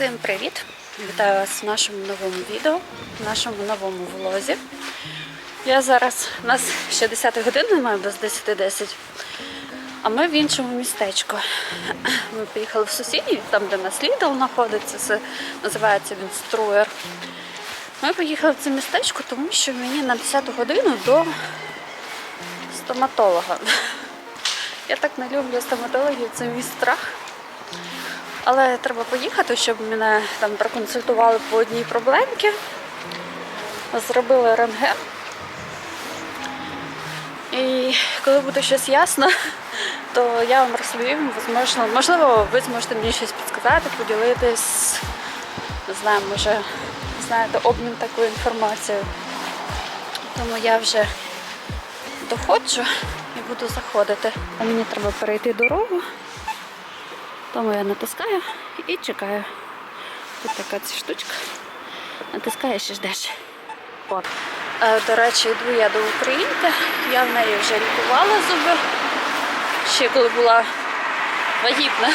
Всім привіт! Вітаю вас в нашому новому відео, в нашому новому влозі. Я зараз, у нас 60 годин немає без 10.10, а ми в іншому містечку. Ми поїхали в сусідній, там де нас Lidl знаходиться, називається він Струєр. Ми поїхали в це містечко, тому що мені на 10 годину до стоматолога. Я так не люблю стоматологів, це мій страх. Але треба поїхати, щоб мене там проконсультували по одній проблемці. Зробили рентген. І коли буде щось ясно, то я вам розповім, можливо, можливо, ви зможете мені щось підсказати, поділитись. Не знаю, може, знаєте, обмін такою інформацією. Тому я вже доходжу і буду заходити. А мені треба перейти дорогу. Тому я натискаю і чекаю. Тут така ця штучка. Натискаєш і ждеш. От. Е, До речі, йду я до українки. Я в неї вже лікувала зуби. Ще коли була вагітна.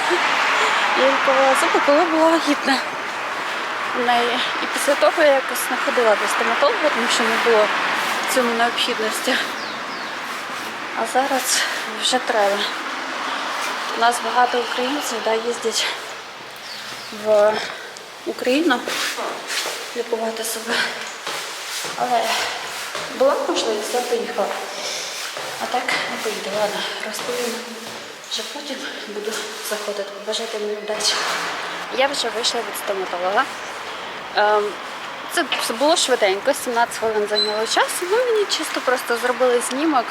Я лікувала зуби, коли була вагітна. В неї. І після того я якось не ходила до стоматолога, тому що не було в цьому необхідності. А зараз вже треба. У нас багато українців да, їздять в Україну лікувати себе. Але була можливість, я поїхала. А так не поїду. Ладно, розповім. Вже потім буду заходити. Бажати мені вдачі. Я вже вийшла від стоматолога. Ем, Це було швиденько, 17 хвилин зайняло часу. Ну, мені чисто просто зробили знімок.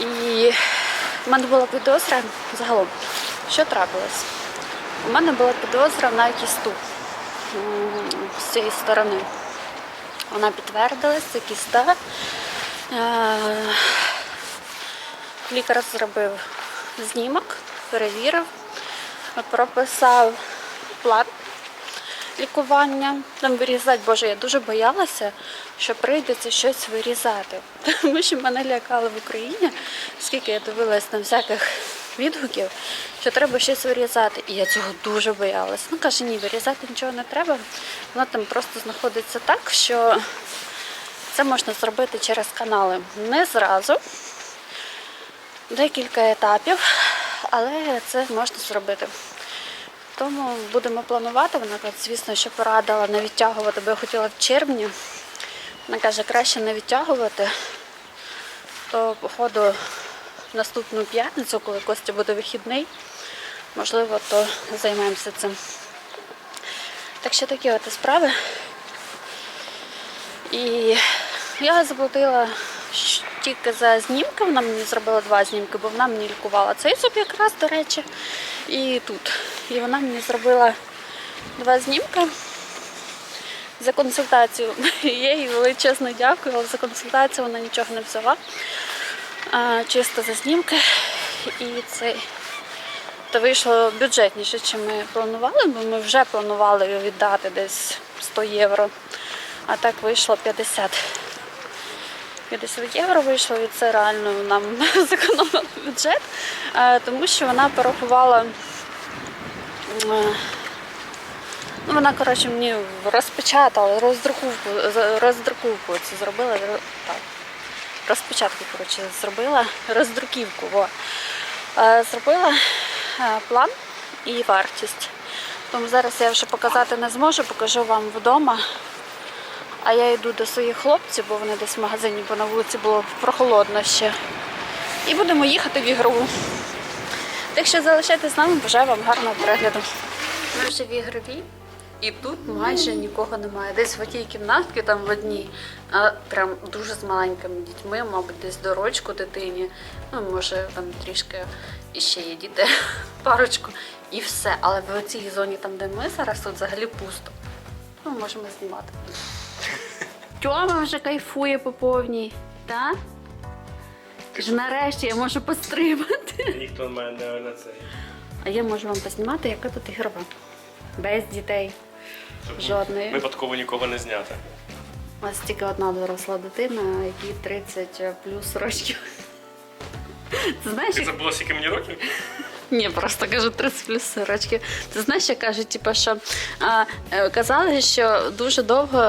І в мене була підозра загалом. Що трапилось? У мене була підозра на кісту з цієї сторони. Вона підтвердилась, це кіста. Е, Лікар зробив знімок, перевірив, прописав план лікування. Там вирізати, боже, я дуже боялася, що прийдеться щось вирізати. Тому що мене лякали в Україні, скільки я дивилась на всяких відгуків, що треба щось вирізати. І я цього дуже боялась. Ну каже, ні, вирізати нічого не треба. Воно там просто знаходиться так, що це можна зробити через канали. Не зразу, декілька етапів, але це можна зробити. Тому будемо планувати. Вона каже, звісно, що порадила не відтягувати, бо я хотіла в червні. Вона каже, краще не відтягувати, то походу наступну п'ятницю, коли Костя буде вихідний, можливо, то займемося цим. Так що такі от справи. І я заплатила тільки за знімки, вона мені зробила два знімки, бо вона мені лікувала цей зуб якраз, до речі, і тут. І вона мені зробила два знімки за консультацію. Я їй величезно дякую, але за консультацію вона нічого не взяла. А, чисто за знімки. І це то вийшло бюджетніше, ніж ми планували, бо ми вже планували віддати десь 100 євро. А так вийшло 50. 50 євро вийшло, і це реально нам зекономило бюджет, е, тому що вона порахувала. Ну, вона, коротше, мені розпечатала, роздруковку, роздруковку це зробила. ро- Так. Розпечатку, коротше, зробила, роздруківку. Во. Е, Зробила е, план і вартість. Тому зараз я вже показати не зможу, покажу вам вдома. А я йду до своїх хлопців, бо вони десь в магазині, бо на вулиці було прохолодно ще. І будемо їхати в ігрову. Так що залишайтесь з нами, бажаю вам гарного перегляду. Ми вже в ігровій, і тут майже нікого немає. Десь в тій кімнатці, там в одній, а прям дуже з маленькими дітьми, мабуть, десь до рочку дитині. Ну, може, там трішки іще є діти, парочку, і все. Але в цій зоні, там, де ми зараз, тут взагалі пусто. Ну, можемо знімати. Тьома вже кайфує по повній, так? Каже, нарешті я можу постримати. Ніхто в мене на цей. А я можу вам познімати, яка тут ігрова. Без дітей. Жодної. Випадково нікого не зняти. У нас тільки одна доросла дитина, якій 30 плюс років. Ти знаєш, Ти як- забула, скільки мені років? Ні, просто кажу 30 плюс сорочки. Ти знаєш, що кажуть, типу, що а, е, казали, що дуже довго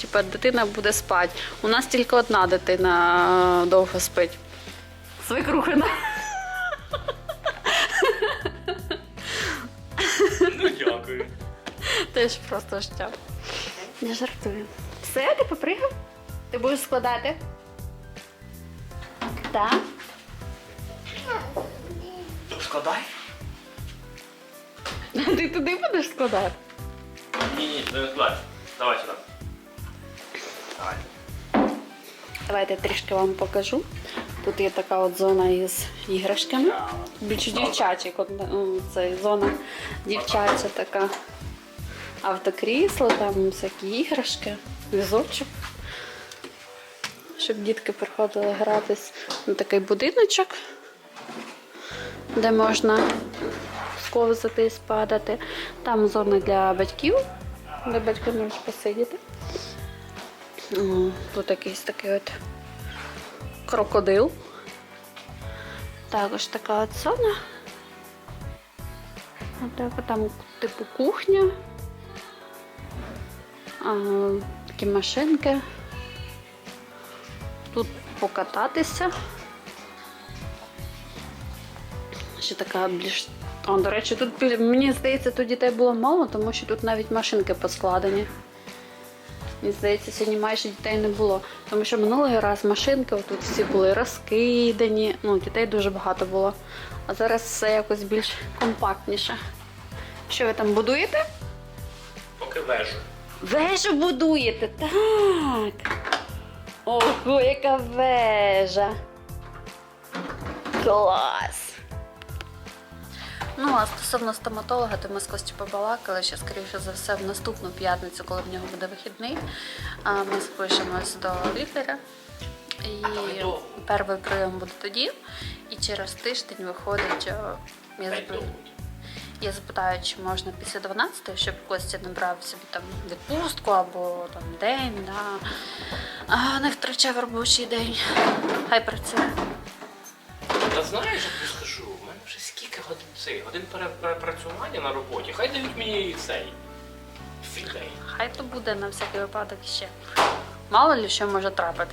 типу, дитина буде спати. У нас тільки одна дитина е, довго спить. Свекрухина. Ну дякую. Теж просто життя. Не жартую. Все, ти попригав? Ти будеш складати? Так. Складай? Ти туди будеш складати? Ні, ні, не складай. Давай сюди. Давай. Давайте трішки вам покажу. Тут є така от зона із іграшками. Більш дівчачі, от, ну, це зона дівчача така. Автокрісло, там всякі іграшки, візочок. Щоб дітки приходили гратись на такий будиночок, де можна сковзати і спадати. Там зона для батьків, де батьки можуть посидіти. Тут якийсь такий от крокодил. Також така от зона. Отак, там типу кухня. А, такі машинки. Тут покататися. Ще така більш. О, до речі, тут мені здається, тут дітей було мало, тому що тут навіть машинки поскладені. Мені здається, сьогодні майже дітей не було. Тому що минулий раз машинки тут всі були розкидані. Ну, дітей дуже багато було. А зараз все якось більш компактніше. Що ви там будуєте? Поки вежу. Вежу будуєте, так. Ого, яка вежа. Клас. Ну, а стосовно стоматолога, то ми з Костю побалакали, що, скоріше за все, в наступну п'ятницю, коли в нього буде вихідний, ми спишемось до лікаря. І перший прийом буде тоді. І через тиждень виходить. Я запитаю, я запитаю, чи можна після 12, щоб Костя не брав собі там відпустку або там день, да. а, не втрачав робочий день. Хай працює. Та знаєш, я тобі скажу, у мене вже скільки годин перепрацювання на роботі. Хай дають мені цей. Фідей. Хай то буде на всякий випадок ще. Мало ли що може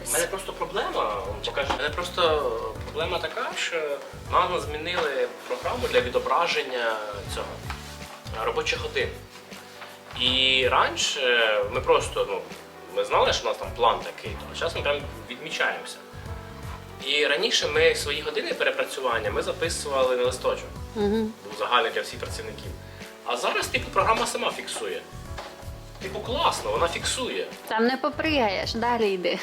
У мене просто проблема, покажу, у мене просто проблема така, що нам змінили програму для відображення цього робочих годин. І раніше ми просто, ну, ми знали, що у нас там план такий, то а зараз ми прям відмічаємося. І раніше ми свої години перепрацювання ми записували на листочок, Угу. був загальний для всіх працівників. А зараз, типу, програма сама фіксує. Типу, класно, вона фіксує. Там не попригаєш, далі йди.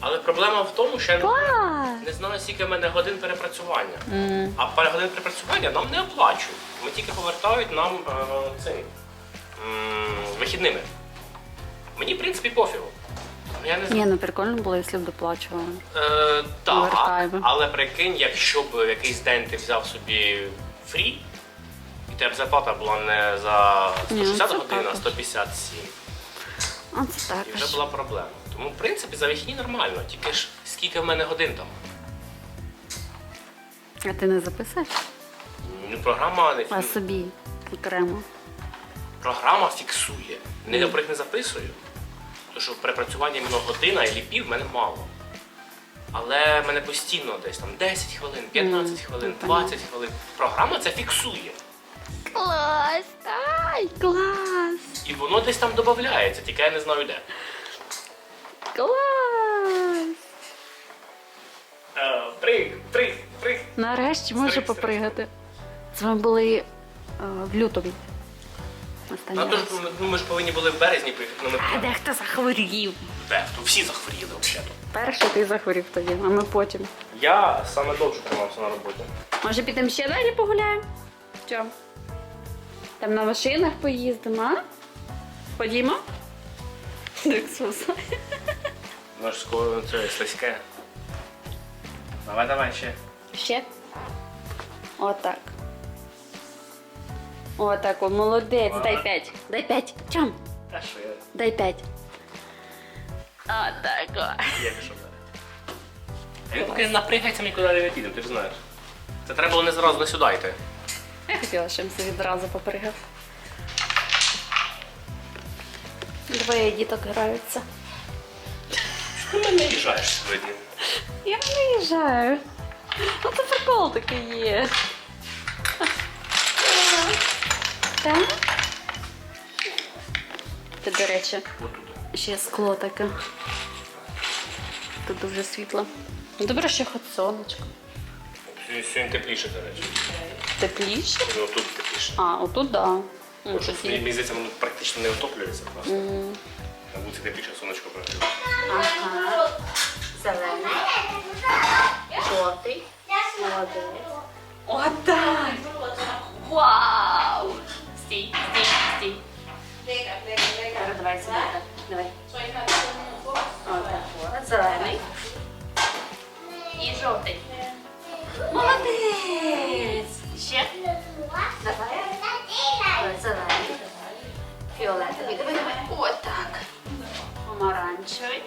Але проблема в тому, що я не Не знаю, скільки в мене годин перепрацювання. М. А пару годин перепрацювання нам не оплачують. Ми тільки повертають нам е, цей, м, вихідними. Мені, в принципі, пофігу. Ну, Я не Ні, ну прикольно було, якщо б доплачували. Е, так, Овертайми. але прикинь, якщо б якийсь день ти взяв собі фрі, і тебе б зарплата була не за Ні, 160 це годин, а також. 157. А це І вже також. була проблема. Тому, в принципі, за вихідні нормально, тільки ж скільки в мене годин там. А ти не записуєш? Ну, програма не А собі окремо. Програма фіксує. Не наприклад, не записую, тому що перепрацювання іменно година і ліпів в мене мало. Але в мене постійно десь там 10 хвилин, 15 хвилин, ну, 20 хвилин. Програма це фіксує. Клас! Ай, клас! І воно десь там додається, тільки я не знаю де. Клас! Е, Приг, приг, приг. Нарешті можу попригати. Це ми були е, в лютому. Останній Ну, раз. ми, ми ж повинні були в березні приїхати, але А ми дехто захворів. дехто, всі захворіли взагалі. Перший ти захворів тоді, а ми потім. Я саме довше тримався на роботі. Може підемо ще далі погуляємо? Чо? Там на машинах поїздимо, а? Ходімо? Ну ж скоро це слизьке. Давай, давай ще. Ще. Отак. Отак, о, молодець. Дай п'ять. Дай п'ять. Чом? Та що я Дай п'ять. Отак. о. Як що Він поки не напрягається, ми нікуди не підемо, ти ж знаєш. Це треба було не зразу не сюди йти. Я хотіла, щоб він відразу попригав. Двоє діток граються. Ти мене їжджаєш сьогодні. Я не їжджаю. Ну це прикол такий є. Так? Це, до речі, Отут. ще скло таке. Тут дуже світло. Добре, що хоч сонечко. Сьогодні- тепліше, до речі. Тепліше? Ну, тут тепліше. А, отут, да. Ну, мені здається, воно практично не отоплюється просто. М, На вулиці тепліше сонечко прогріває. Ага. Зелений. Жовтий. Молодець. Отак. Вау! Стій, стій, стій. Давай сюди. так. Давай. Отак. от. Зелений. І жовтий. Молодець. Ще. Давай. Давай, Зелений. Фіолетовий. Давай, давай. Отак. Помаранчевий.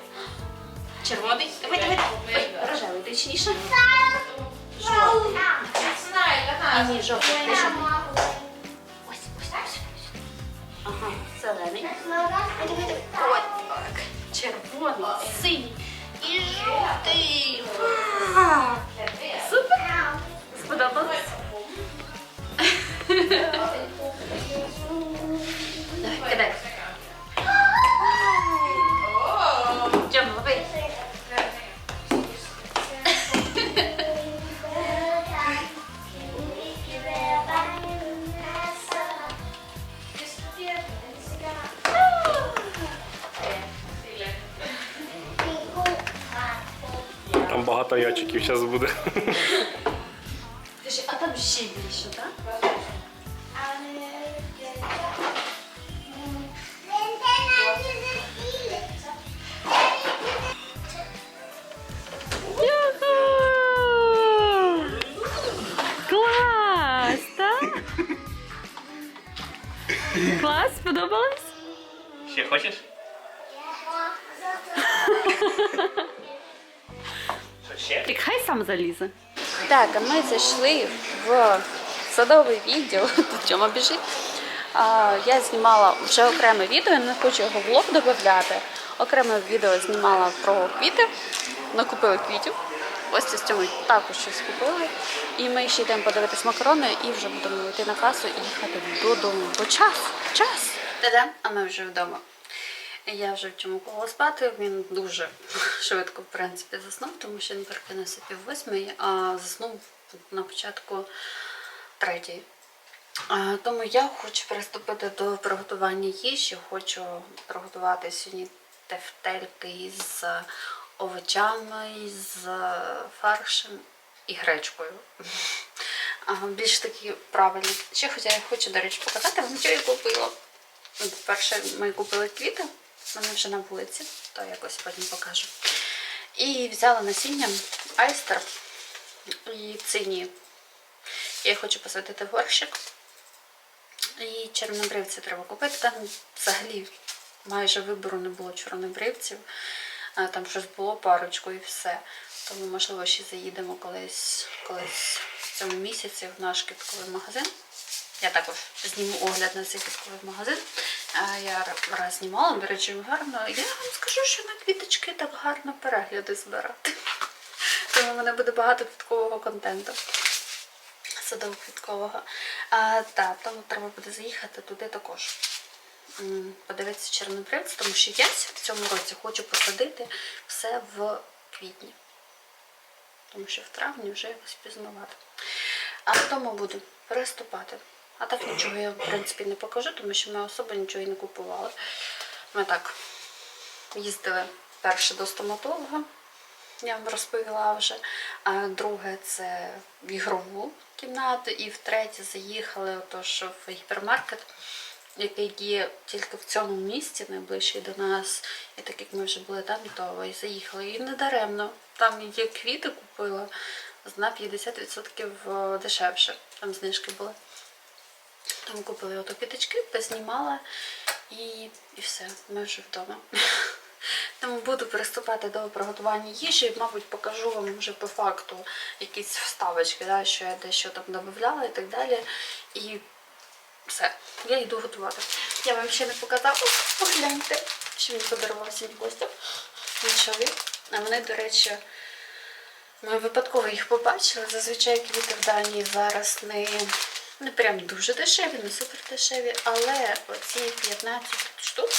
Червоний. Давай, давай. Ой, рожевий точніше. Жовтий. Ні, ні, жовтий. Ага, зелений. От так. Червоний, синій і жовтий. Супер. Сподобалось? Там багато ячиків зараз буде. А там ще більше, так? Клас, так? Клас, сподобалось? Ще хочеш? Ще? Так хай сам залізе. Так, а ми зайшли в садовий відділ. Тут чому біжить. Я знімала вже окреме відео, не хочу його в влог додати. Окреме відео знімала про квіти. Накупили квітів. Ось це з цьому також щось купили. І ми ще йдемо подивитись макарони і вже будемо йти на касу і їхати додому. Бо час, час. Та-да, а ми вже вдома. Я вже в цьому коло спати. Він дуже швидко, в принципі, заснув, тому що він прокинувся пів восьмої, а заснув на початку третьої. А, Тому я хочу приступити до приготування їжі. Хочу приготувати сьогодні тефтельки з овочами, з фаршем і гречкою. Більш такі правильні. Ще хоча я хочу, до речі, показати вам, я купила. Перше, ми купили квіти, вони вже на вулиці, то якось потім покажу. І взяла насіння айстер і цині. Я хочу посадити в горщик. І чорнобривці треба купити. Там взагалі майже вибору не було чорнобривців. Там щось було парочку і все. Тому, можливо, ще заїдемо колись, колись в цьому місяці в наш квітковий магазин. Я також зніму огляд на цей квітковий магазин. Я раз знімала, до речі, гарно. Я вам скажу, що на квіточки так гарно перегляди збирати. Тому в мене буде багато квіткового контенту. Садово-квіткового. Так, тому треба буде заїхати туди також. Подивитися чорнобривці, тому що я в цьому році хочу посадити все в квітні. Тому що в травні вже якось пізнавато. А тому буду переступати. А так нічого я, в принципі, не покажу, тому що ми особо нічого і не купували. Ми так їздили перше до стоматолога, я вам розповіла вже. А друге це в ігрову кімнату, і втретє заїхали отож в гіпермаркет, який є тільки в цьому місці, найближчий до нас. І так як ми вже були там, то і заїхали. І не даремно. Там є квіти купила на 50% дешевше. Там знижки були. Там купили ото квіточки, познімала і, і все, ми вже вдома. Тому буду приступати до приготування їжі. Мабуть, покажу вам вже по факту якісь вставочки, да, що я дещо там додавала і так далі. І все, я йду готувати. Я вам ще не показала. Погляньте, що мені подарував сьогодні Костя. Нічові. А вони, до речі, ми випадково їх побачили. Зазвичай квіти в Данії зараз не, не прям дуже дешеві, не супер дешеві, але оці 15 штук,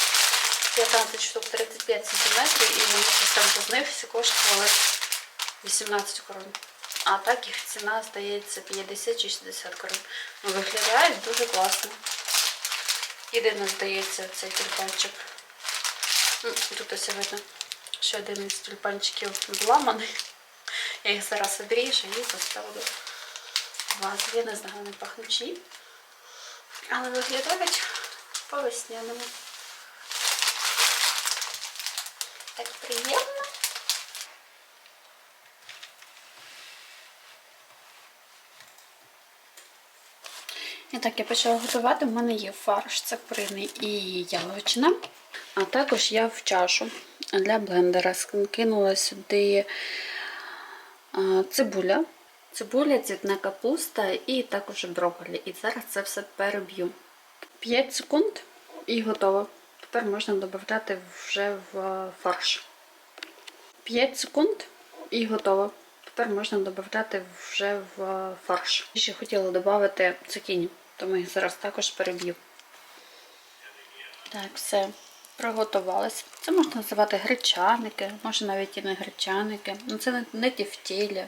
15 штук 35 сантиметрів, і вони там з них всі коштували 18 корон. А так їх ціна здається 50 чи 60 корон. Ну, виглядають дуже класно. Єдине, здається, цей тюльпанчик. Тут ось видно, що один із тюльпанчиків зламаний. Я їх зараз обріжу і поставлю в. Я не знаю, вони ні. Але виглядають по весняному. Так приємно. І так, я почала готувати. У мене є фарш, це куриний і яловичина. А також я в чашу для блендера кинула сюди цибуля, цибуля, цвітна капуста і також брокколі. І зараз це все переб'ю. 5 секунд і готово. Тепер можна додати вже в фарш. 5 секунд і готово. Тепер можна додати вже в фарш. І Ще хотіла додати цукіні, тому їх зараз також переб'ю. Так, все приготувалось. Це можна називати гречаники, може навіть і не гречаники. Ну це не, тівтілля.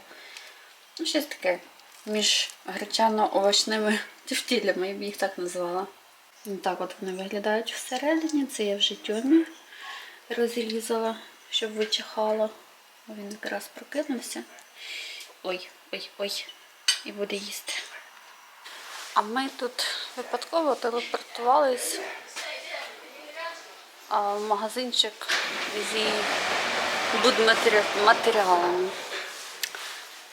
Ну, щось таке між гречано-овочними тівтілями, я б їх так назвала. Ну, Так от вони виглядають всередині. Це я вже тьомі розрізала, щоб вичихало. Він якраз прокинувся. Ой, ой, ой. І буде їсти. А ми тут випадково телепортувались в магазинчик зі будматеріалами.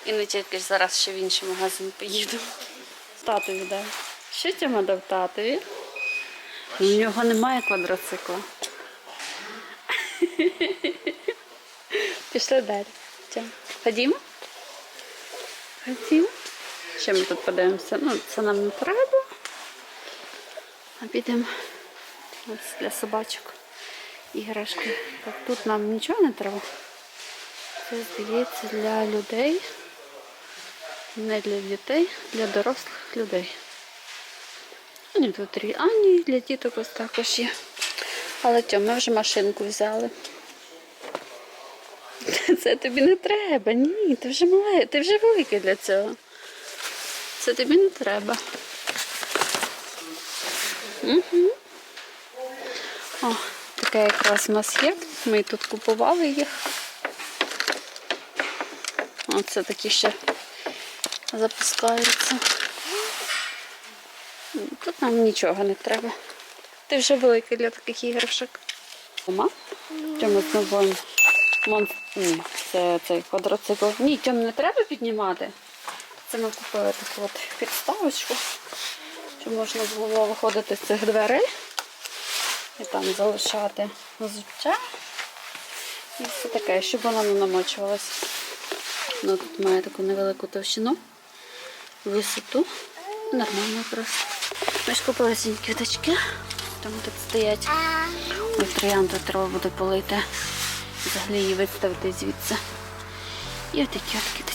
І не тільки зараз ще в інший магазин поїду. Татові дай. Що Тьома дав татові? У нього немає квадроцикла. Пішли далі. Ходімо? Ходімо. Ще ми тут подивимося. Ну, це нам не треба. А підемо ось для собачок. Іграшки. Тут нам нічого не треба. Це, здається, для людей. Не для дітей, для дорослих людей. А ні, тут рі- для діток ось також є. Але тьо, ми вже машинку взяли. Це тобі не треба. Ні, ти вже мале, ти вже великий для цього. Це тобі не треба. Угу. О, таке якраз у нас є. Ми тут купували їх. Оце такі ще запускаються. Тут нам нічого не треба. Ти вже великий для таких іграшок. Дома. Тьому знову мон... Ні, це цей квадроцикл. Ні, тьому не треба піднімати. Це ми купили таку от підставочку, щоб можна було виходити з цих дверей і там залишати взуття. І все таке, щоб воно не намочувалося. Ну, тут має таку невелику товщину, висоту. Нормально просто. Ми ж купили сьогодні квіточки, там тут стоять. Ой, троянду треба буде полити. Взагалі її виставити звідси. І отакі от